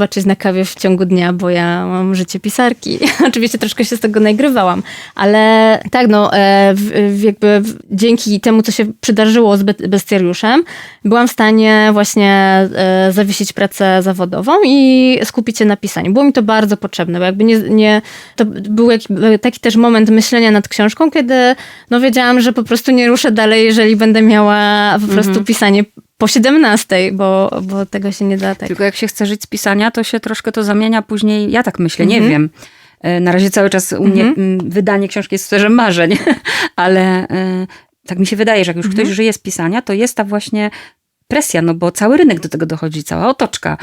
zobaczyć na kawie w ciągu dnia, bo ja mam życie pisarki. Oczywiście troszkę się z tego nagrywałam, ale tak, no e, jakby dzięki temu, co się przydarzyło z be- bestiariuszem, byłam w stanie właśnie e, zawiesić pracę zawodową i skupić się na pisaniu. Było mi to bardzo potrzebne, bo jakby nie, nie to był jak, taki też moment myślenia nad książką, kiedy no wiedziałam, że po prostu nie ruszę dalej, jeżeli będę miała po prostu pisanie po 17, bo, bo tego się nie da tak. Tylko jak się chce żyć z pisania, to się troszkę to zamienia później, ja tak myślę, nie Mhm. wiem. E, Na razie cały czas u mnie mm, wydanie książki jest w sferze marzeń, ale e, tak mi się wydaje, że jak już Mhm. ktoś żyje z pisania, to jest ta właśnie presja, no bo cały rynek do tego dochodzi, cała otoczka,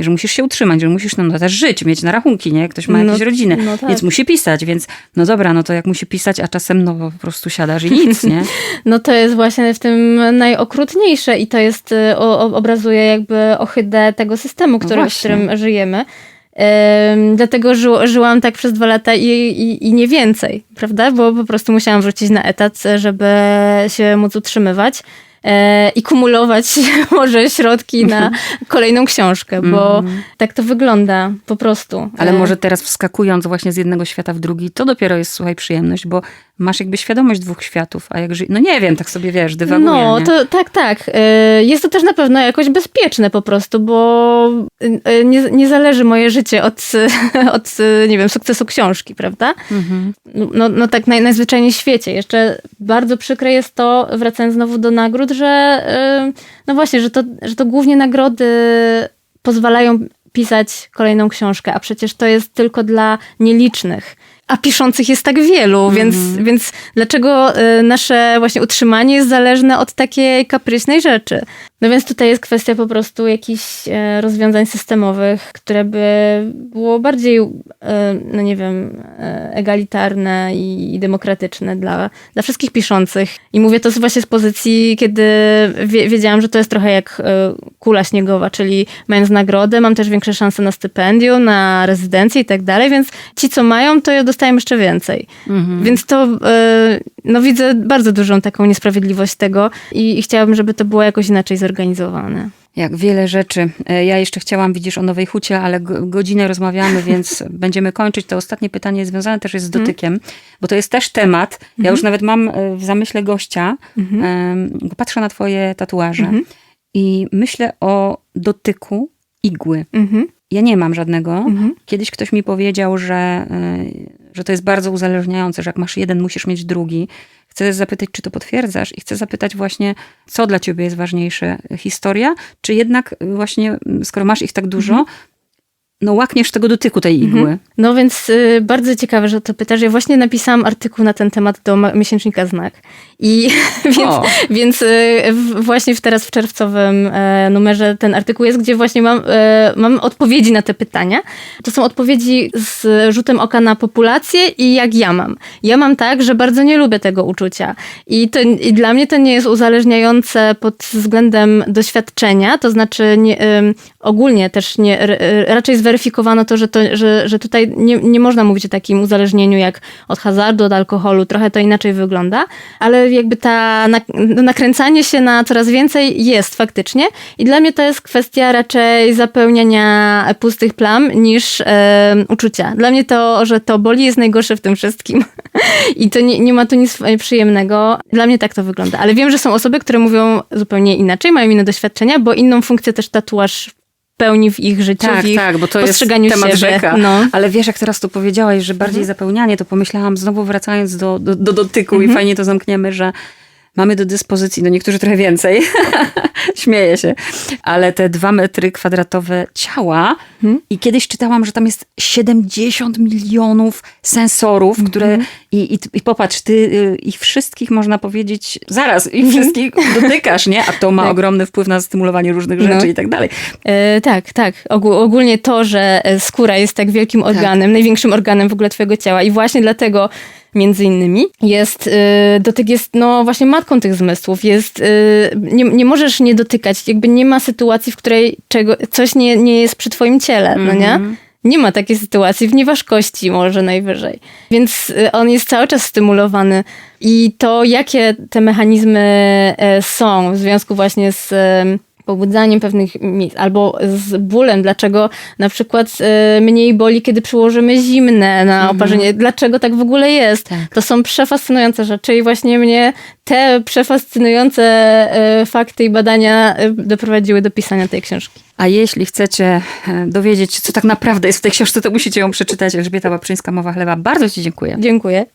że musisz się utrzymać, że musisz no, też żyć, mieć na rachunki, nie? Ktoś ma No, jakieś rodziny, no tak. więc musi pisać, więc no dobra, no to jak musi pisać, a czasem no po prostu siadasz i nic, nie? No to jest właśnie w tym najokrutniejsze i to jest, y, o, obrazuje jakby ohydę tego systemu, który, w właśnie. którym żyjemy. Ym, dlatego ży, żyłam tak przez dwa lata i, i, i nie więcej, prawda? Bo po prostu musiałam wrócić na etat, żeby się móc utrzymywać e, i kumulować może środki na kolejną książkę, bo tak to wygląda po prostu. Ale E, może teraz wskakując właśnie z jednego świata w drugi, to dopiero jest, słuchaj, przyjemność, bo masz jakby świadomość dwóch światów, a jak ży... No nie wiem, tak sobie wiesz, dywaguję, No, nie? to tak, tak. Y, Jest to też na pewno jakoś bezpieczne po prostu, bo y, y, nie, nie zależy moje życie od, od, nie wiem, sukcesu książki, prawda? Mhm. No, no tak naj, najzwyczajniej w świecie. Jeszcze bardzo przykre jest to, wracając znowu do nagród, że no właśnie, że to, że to głównie nagrody pozwalają pisać kolejną książkę, a przecież to jest tylko dla nielicznych. A piszących jest tak wielu, więc, więc dlaczego y, nasze właśnie utrzymanie jest zależne od takiej kapryśnej rzeczy? No więc tutaj jest kwestia po prostu jakichś e, rozwiązań systemowych, które by było bardziej, e, no nie wiem, e, egalitarne i, demokratyczne dla, dla wszystkich piszących. I mówię to właśnie z pozycji, kiedy wie, wiedziałam, że to jest trochę jak kula śniegowa, czyli mając nagrodę, mam też większe szanse na stypendium, na rezydencję i tak dalej, więc ci, co mają, to dostają jeszcze więcej. Więc to, e, no widzę bardzo dużą taką niesprawiedliwość tego i, i chciałabym, żeby to było jakoś inaczej zorganizowane. Jak wiele rzeczy. E, Ja jeszcze chciałam, widzisz, o Nowej Hucie, ale go- godzinę rozmawiamy, więc będziemy kończyć. To ostatnie pytanie związane też jest z dotykiem, bo to jest też temat. Ja już nawet mam e, w zamyśle gościa, em, patrzę na twoje tatuaże i myślę o dotyku igły. Mhm. Ja nie mam żadnego. Kiedyś ktoś mi powiedział, że, y, że to jest bardzo uzależniające, że jak masz jeden, musisz mieć drugi. Chcę zapytać, czy to potwierdzasz i chcę zapytać właśnie, co dla ciebie jest ważniejsze, historia, czy jednak właśnie, mm, skoro masz ich tak dużo, no łakniesz tego dotyku tej igły. No więc y, bardzo ciekawe, że to pytasz. Ja właśnie napisałam artykuł na ten temat do miesięcznika Znak. I więc, więc y, w, właśnie w, teraz w czerwcowym e, numerze ten artykuł jest, gdzie właśnie mam, e, mam odpowiedzi na te pytania. To są odpowiedzi z rzutem oka na populację i jak ja mam. Ja mam tak, że bardzo nie lubię tego uczucia. I, to, i dla mnie to nie jest uzależniające pod względem doświadczenia, to znaczy nie, ogólnie też nie, raczej zweryfikowano to, że, to że, że tutaj nie, nie można mówić o takim uzależnieniu jak od hazardu, od alkoholu, trochę to inaczej wygląda, ale jakby ta no, nakręcanie się na coraz więcej jest faktycznie. I dla mnie to jest kwestia raczej zapełniania pustych plam niż uczucia. Dla mnie to, że to boli jest najgorsze w tym wszystkim. I to nie, nie ma tu nic przyjemnego. Dla mnie tak to wygląda, ale wiem, że są osoby, które mówią zupełnie inaczej, mają inne doświadczenia, bo inną funkcję też tatuaż pełni w ich życiu, Tak, w ich tak, bo to jest postrzeganiu temat siebie. rzeka. No. Ale wiesz, jak teraz to powiedziałaś, że bardziej zapełnianie, to pomyślałam znowu wracając do, do, do dotyku i fajnie to zamkniemy, że mamy do dyspozycji, no niektórzy trochę więcej, śmieję się, ale te dwa metry kwadratowe ciała i kiedyś czytałam, że tam jest 70 milionów sensorów, które i, i, i popatrz, ty y, ich wszystkich można powiedzieć zaraz, ich wszystkich dotykasz, nie? A to ma ogromny wpływ na stymulowanie różnych rzeczy No. i tak dalej. E, tak, tak. Ogó- ogólnie to, że e, skóra jest tak wielkim organem, największym organem w ogóle twojego ciała i właśnie dlatego między innymi jest, e, dotyk jest no właśnie matką tych zmysłów, jest, e, nie, nie możesz nie dotykać, jakby nie ma sytuacji, w której czego, coś nie, nie jest przy twoim ciele, no nie? Nie ma takiej sytuacji, w nieważkości może najwyżej. Więc y, on jest cały czas stymulowany. I to, jakie te mechanizmy e, są w związku właśnie z pobudzaniem pewnych miejsc, albo z bólem, dlaczego na przykład e, mniej boli, kiedy przyłożymy zimne na oparzenie, dlaczego tak w ogóle jest. Tak. To są przefascynujące rzeczy i właśnie mnie te przefascynujące e, fakty i badania e, doprowadziły do pisania tej książki. A jeśli chcecie dowiedzieć się, co tak naprawdę jest w tej książce, to musicie ją przeczytać. Elżbieta Baprzyńska, Mowa Chleba. Bardzo Ci dziękuję. Dziękuję.